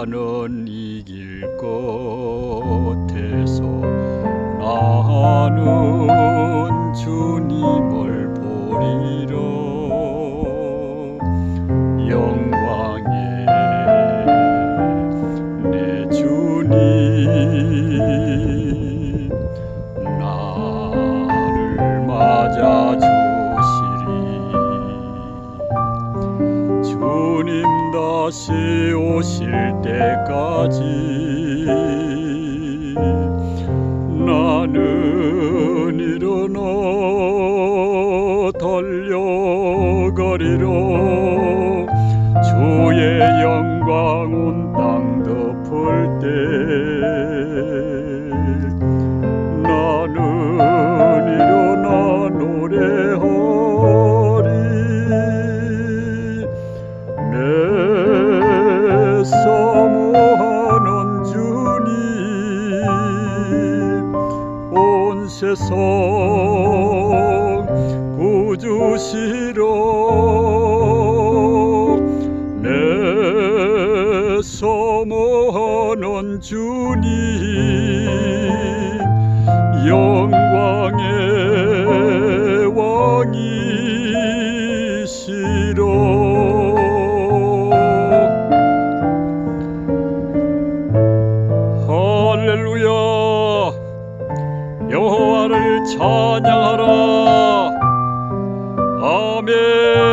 가는 이 길 끝에서 나는 주님을 보리로 영광의 내 주님. 주님 다시 오실 때까지 나는 일어나 달려가리라. 주의 영 세상 구주시러 내 사모하는 주님 영광의 왕이시러 할렐루야. 여호와를 찬양하라. 아멘